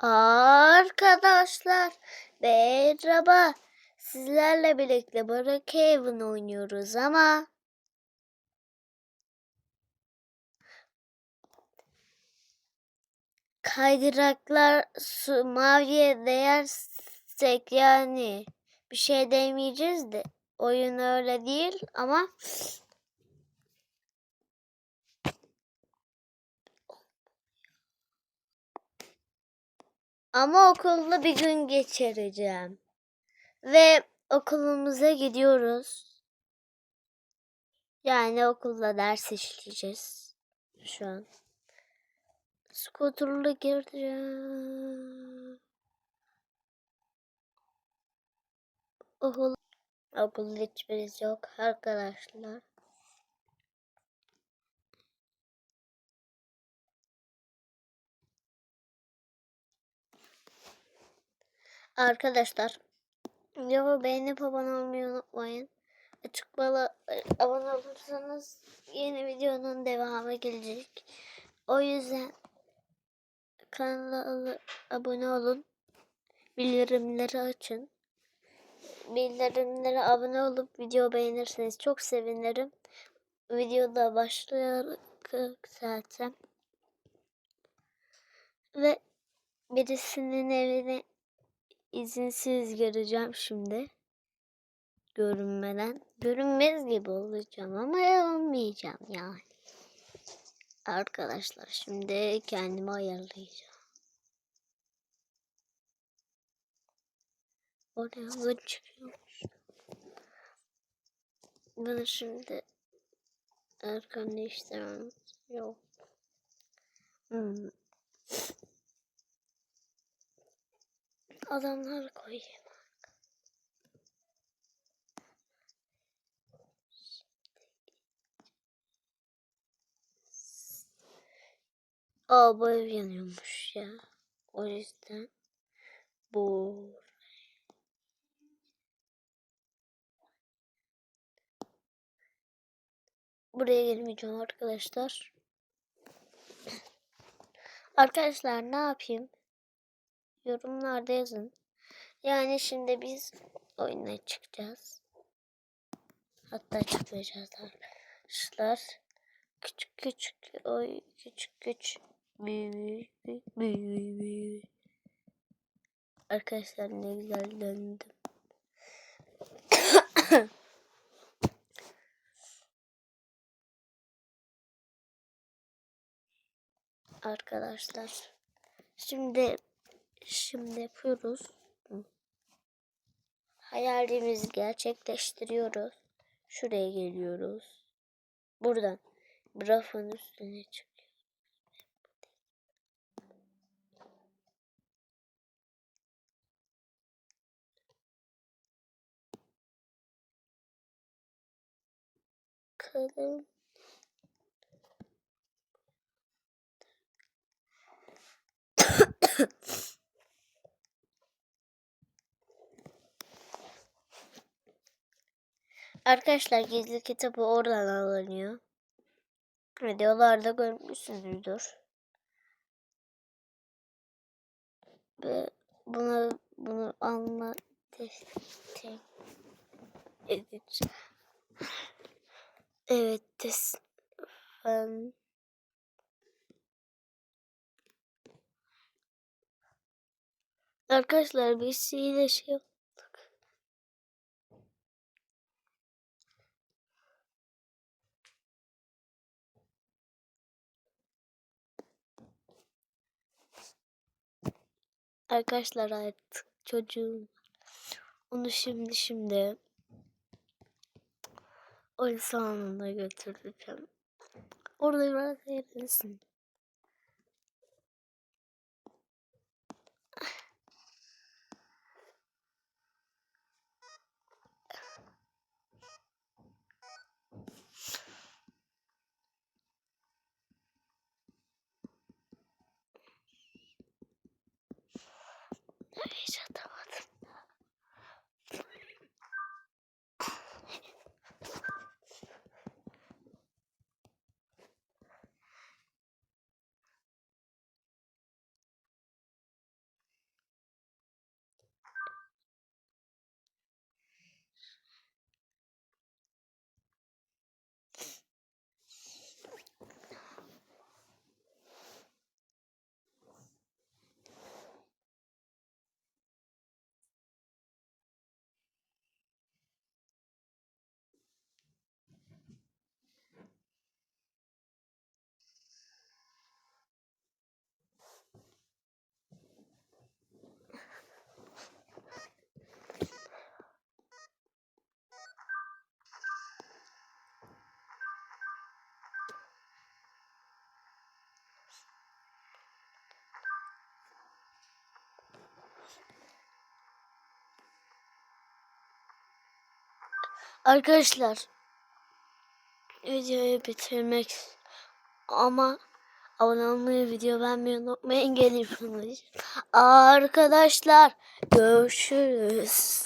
Arkadaşlar merhaba. Sizlerle birlikte Brookhaven oynuyoruz ama kaydıraklar su maviye değersek yani bir şey demeyeceğiz de oyun öyle değil ama Ama okulda bir gün geçireceğim. Ve okulumuza gidiyoruz. Yani okulda ders işleyeceğiz. Şu an. Skuterla gireceğim. Okul, okulda hiçbirisi yok arkadaşlar. Arkadaşlar videomu beğenip abone olmayı unutmayın. Açık bala abone olursanız yeni videonun devamı gelecek. O yüzden kanala abone olun. Bildirimleri açın. Bildirimlere abone olup video beğenirseniz çok sevinirim. Videoda başlayarak zaten. Ve birisinin evine izinsiz gireceğim şimdi. Görünmeden. Görünmez gibi olacağım ama olmayacağım yani. Arkadaşlar şimdi kendimi ayarlayacağım. Oraya hava çıkıyormuş. Bana şimdi erken değiştirmem yok. Hmm. Adamlar koyayım. Aa bu ev yanıyormuş ya. O yüzden bu Buraya girmeyeceğim arkadaşlar. Arkadaşlar ne yapayım? Yorumlarda yazın. Yani şimdi biz oyuna çıkacağız. Hatta çıkmayacağız arkadaşlar. Küçük küçük oy küçük küçük büyü büyü büyü büyü. Arkadaşlar ne güzel döndüm. Arkadaşlar şimdi şimdi yapıyoruz. Hayalimizi gerçekleştiriyoruz. Şuraya geliyoruz. Buradan rafın üstüne çıkıyor. Bakalım. Arkadaşlar gizli kitabı oradan alınıyor. Videolarda görmüşsünüzdür. Ve bunu bunu alma destek edeceğim. Evet des ben Arkadaşlar biz de şey Arkadaşlar artık çocuğum. Onu şimdi şimdi oyun salonuna götüreceğim. Orada biraz eğlensin. Arkadaşlar videoyu bitirmek ama abone olmayı, video beğenmeyi unutmayın. Gelin Arkadaşlar görüşürüz.